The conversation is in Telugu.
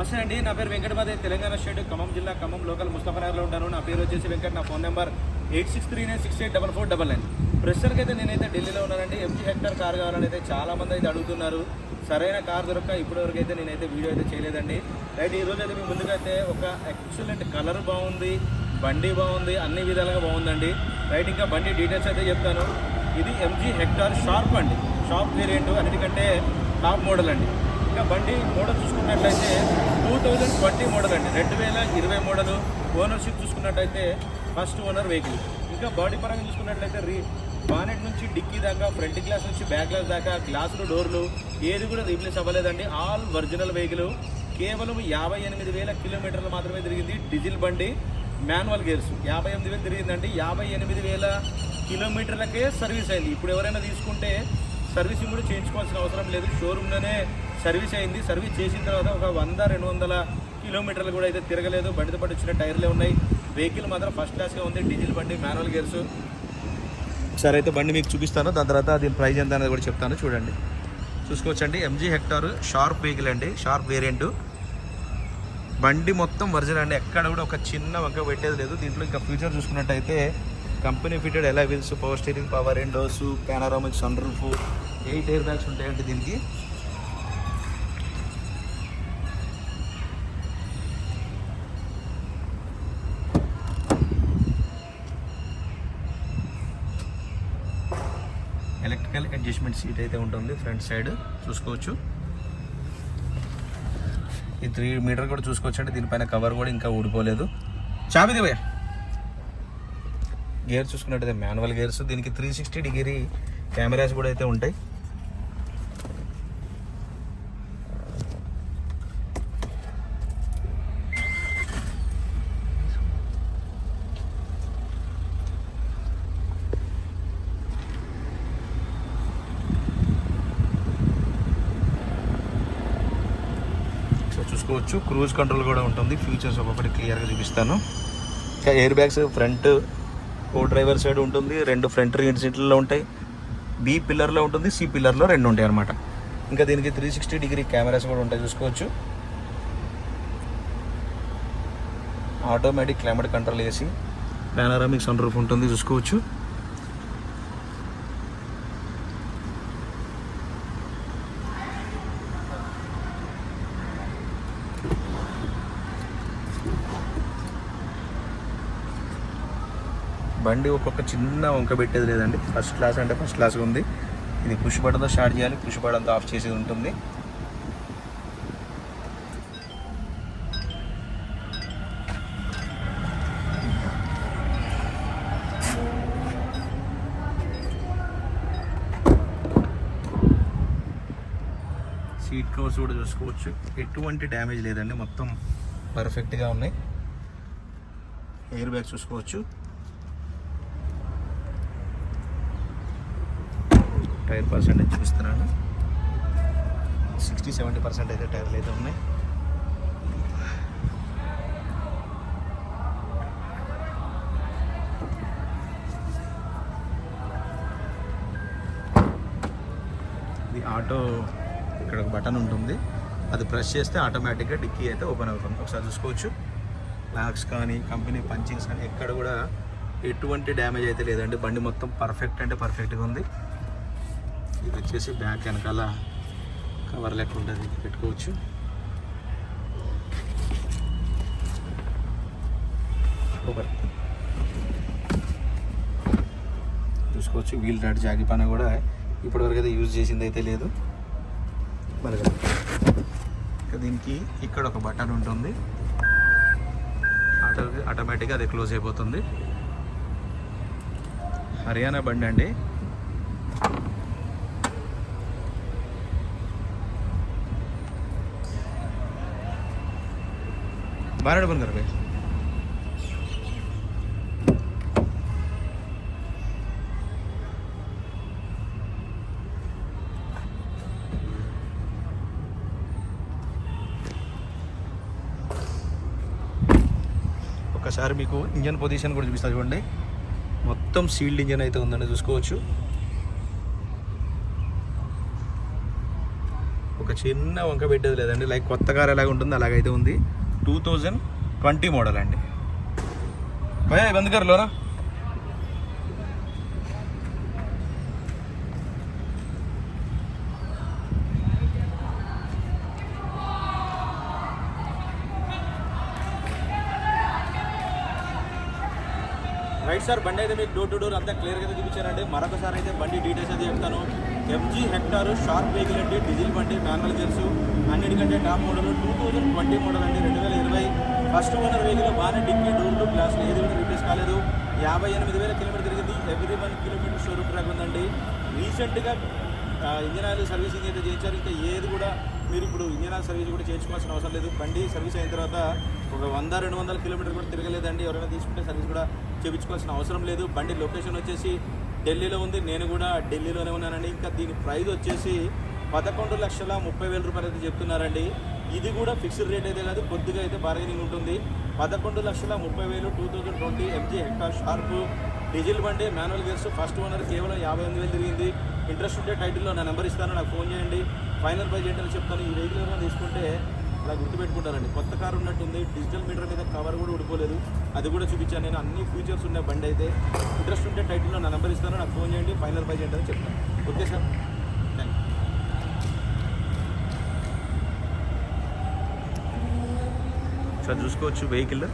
నమస్తే అండి. నా పేరు వెంకటమాదే తెలంగాణ స్టేట్ ఖమ్మం జిల్లా ఖమ్మం లోకల్ ముస్తఫనగర్లో ఉంటాను. నా పేరు వచ్చేసి వెంకట్. నా phone number eight six three nine six eight double four double nine. ప్రస్తుతానికి అయితే నేనైతే ఢిల్లీలో ఉన్నానండి. ఎంజీ హెక్టర్ కార్ కావాలని అయితే చాలా మంది అయితే అడుగుతున్నారు. సరైన కార్ దొరక్క ఇప్పటివరకు అయితే నేనైతే వీడియో అయితే చేయలేదండి. రైట్ ఈ రోజు అయితే మీ ముందుకైతే ఒక ఎక్సలెంట్ కలర్ బాగుంది బండి బాగుంది అన్ని విధాలుగా బాగుందండి. రైట్ ఇంకా బండి డీటెయిల్స్ అయితే చెప్తాను. ఇది ఎంజీ హెక్టార్ షార్ప్ అండి. షార్ప్ వేరియంట్ అన్నిటికంటే టాప్ మోడల్ అండి. ఇంకా బండి మోడల్ చూసుకున్నట్లయితే టూ థౌజండ్ ట్వంటీ మోడల్ అండి. రెండు వేల ఇరవై మోడల్ ఓనర్షిప్ చూసుకున్నట్లయితే ఫస్ట్ ఓనర్ వెహికల్. ఇంకా బాడీ పరంగా చూసుకున్నట్లయితే రీ బానెట్ నుంచి డిక్కీ దాకా ఫ్రంట్ గ్లాస్ నుంచి బ్యాక్ గ్లాస్ దాకా గ్లాసులు డోర్లు ఏది కూడా రీప్లేస్ అవ్వలేదండి. All original vehicle. కేవలం యాభై ఎనిమిది వేల కిలోమీటర్లు మాత్రమే తిరిగింది డీజిల్ బండి మాన్యువల్ గేర్స్. యాభై ఎనిమిది వేలు తిరిగిందండి. యాభై ఎనిమిది వేల కిలోమీటర్లకే సర్వీస్ అయింది. ఇప్పుడు ఎవరైనా తీసుకుంటే సర్వీసింగ్ కూడా చేయించుకోవాల్సిన అవసరం లేదు. షోరూమ్లోనే సర్వీస్ అయింది. సర్వీస్ చేసిన తర్వాత ఒక వంద రెండు వందల కిలోమీటర్లు కూడా అయితే తిరగలేదు. బండితో పాటు వచ్చిన టైర్లే ఉన్నాయి. వెహికల్ మాత్రం ఫస్ట్ క్లాస్గా ఉంది. డీజిల్ బండి మాన్యువల్ గేర్స్ సరే అయితే బండి మీకు చూపిస్తాను. దాని తర్వాత దీని ప్రైజ్ ఎంత అనేది కూడా చెప్తాను. చూడండి. చూసుకోవచ్చండి. ఎంజీ హెక్టార్ షార్ప్ వెహికల్ అండి. షార్ప్ వేరియంట్ బండి మొత్తం ఒరిజినల్ అండి. ఎక్కడ కూడా ఒక చిన్న వంక పెట్టేది లేదు. దీంట్లో ఇంకా ఫ్యూచర్ చూసుకున్నట్టయితే company fitted alloy wheels power steering power windows panoramic sunroof eight air bags ఉంటాయండి దీనికి. అడ్జస్ట్మెంట్ సీట్ అయితే ఉంటుంది ఫ్రంట్ సైడ్ చూసుకోవచ్చు. ఈ త్రీ మీటర్ కూడా చూసుకోవచ్చు అంటే దీనిపైన కవర్ కూడా ఇంకా ఊడిపోలేదు. చాబిది భయ్య గేర్ చూసుకున్నట్టయితే మాన్యువల్ గేర్స్. దీనికి త్రీ సిక్స్టీ డిగ్రీ కెమెరాస్ కూడా అయితే ఉంటాయి సో చూసుకోవచ్చు క్రూజ్ కంట్రోల్ కూడా ఉంటుంది. ఫీచర్స్ ఒక్కొక్కటి క్లియర్గా చూపిస్తాను. ఇంకా air bags front co driver side ఉంటుంది. రెండు ఫ్రంట్ రీడ్ సీట్లలో ఉంటాయి. బి పిల్లర్లో ఉంటుంది. సి పిల్లర్లో రెండు ఉంటాయి అనమాట ఇంకా దీనికి త్రీ సిక్స్టీ డిగ్రీ కెమెరాస్ కూడా ఉంటాయి చూసుకోవచ్చు. Automatic climate control AC panoramic sunroof ఉంటుంది చూసుకోవచ్చు. బండి ఒక్కొక్క చిన్న వంక పెట్టేది లేదండి. ఫస్ట్ క్లాస్ అంటే ఫస్ట్ క్లాస్గా ఉంది. ఇది పుష్ బటన్తో స్టార్ట్ చేయాలి. పుష్ బటన్తో ఆఫ్ చేసేది ఉంటుంది. సీట్ క్లోజ్ కూడా చూసుకోవచ్చు. ఎటువంటి డ్యామేజ్ లేదండి. మొత్తం పర్ఫెక్ట్గా ఉన్నాయి. ఎయిర్ బ్యాగ్ చూసుకోవచ్చు. టైర్ పర్సెంటేజ్ చూస్తున్నాను సిక్స్టీ సెవెంటీ పర్సెంట్ అయితే టైర్లు అయితే ఉన్నాయి. ఇది ఆటో ఇక్కడ ఒక బటన్ ఉంటుంది. అది ప్రెస్ చేస్తే ఆటోమేటిక్గా డిక్కీ అయితే ఓపెన్ అవుతుంది. ఒకసారి చూసుకోవచ్చు. లాక్స్ కానీ కంపెనీ పంచింగ్స్ కానీ ఎక్కడ కూడా ఎటువంటి డ్యామేజ్ అయితే లేదండి. బండి మొత్తం పర్ఫెక్ట్ అంటే పర్ఫెక్ట్గా ఉంది. ఇది వచ్చేసి బ్యాక్ వెనకాల కవర్ లెక్క ఉంటుంది. పెట్టుకోవచ్చు. చూసుకోవచ్చు. వీల్ రాడ్ జాగిపాన కూడా ఇప్పటివరకు అయితే యూజ్ చేసింది అయితే లేదు. మరి దీనికి ఇక్కడ ఒక బటన్ ఉంటుంది. ఆటో ఆటోమేటిక్గా అది క్లోజ్ అయిపోతుంది. హర్యానా బండి అండి. बारह बंद कर भाई ఒకసారి మీకు ఇంజన్ పొజిషన్ కూడా చూపిస్తా చూడండి మొత్తం సీల్డ్ ఇంజన్ అయితే ఉందండి చూసుకోవచ్చు ఒక చిన్న వంక పెట్టేది లేదండి లైక్ కొత్త కార్ ఎలాగ ఉంటుంది అలాగైతే ఉంది టూ థౌజండ్ ట్వంటీ మోడల్ అండి. భయ బంద్ గారు లోనా రైట్ సార్ బండి అయితే మీకు డోర్ టు డోర్ అంతా క్లియర్గా అయితే చూపించారండి. మరొకసారి అయితే బండి డీటెయిల్స్ అయితే చెప్తాను. ఎంజీ హెక్టార్ షార్ప్ వెహికల్ అండి డీజిల్ బండి మ్యాన్యువల్ గేర్స్ అన్నిటికంటే top model two thousand twenty model అండి ఫస్ట్ ఓనర్ వెహికల్ బాగానే డిక్కీ డోర్లు గ్లాస్ ఏది కూడా రిప్లేస్ కాలేదు. యాభై ఎనిమిది వేల కిలోమీటర్ తిరిగింది. Every one kilometre showroom track ఉందండి. రీసెంట్గా ఇంజన్ ఆయిల్ సర్వీసింగ్ అయితే చేయించారు. ఇంకా ఏది కూడా మీరు ఇప్పుడు ఇంజన్ ఆయిల్ సర్వీస్ కూడా చేయించుకోవాల్సిన అవసరం లేదు. బండి సర్వీస్ అయిన తర్వాత ఒక వంద రెండు వందల కిలోమీటర్ కూడా తిరగలేదండి. ఎవరైనా తీసుకుంటే సర్వీస్ కూడా చేయించుకోవాల్సిన అవసరం లేదు. బండి లొకేషన్ వచ్చేసి ఢిల్లీలో ఉంది. నేను కూడా ఢిల్లీలోనే ఉన్నానండి. ఇంకా దీని ప్రైస్ వచ్చేసి పదకొండు లక్షల ముప్పై వేల రూపాయలు అయితే చెప్తున్నారండి. ఇది కూడా ఫిక్స్డ్ రేట్ అయితే కాదు కొద్దిగా అయితే బార్గెనింగ్ ఉంటుంది. పదకొండు లక్షల ముప్పై వేలు two thousand twenty MG Hector Sharp diesel బండి మాన్యువల్ గేర్స్ ఫస్ట్ ఓనర్ కేవలం యాభై ఎనిమిది వేలు తిరిగింది. ఇంట్రెస్ట్ ఉంటే టైటిల్లో నా నెంబర్ ఇస్తాను నాకు ఫోన్ చేయండి. ఫైనల్ ప్రైజ్ ఏంటని చెప్తాను. ఈ వెహికల్ ఏమైనా తీసుకుంటే అలా గుర్తుపెట్టుకుంటారండి. కొత్త కారు ఉన్నట్టుంది డిజిటల్ మీటర్ మీద కవర్ కూడా ఉడిపోలేదు అది కూడా చూపించాను నేను. అన్ని ఫీచర్స్ ఉన్న బండి అయితే ఇంట్రెస్ట్ ఉంటే టైటిల్లో నా నెంబర్ ఇస్తాను నాకు ఫోన్ చేయండి. ఫైనల్ ప్రైజ్ ఏంటని చెప్తాను. ఓకే సార్ ఒకసారి చూసుకోవచ్చు వెహికల్.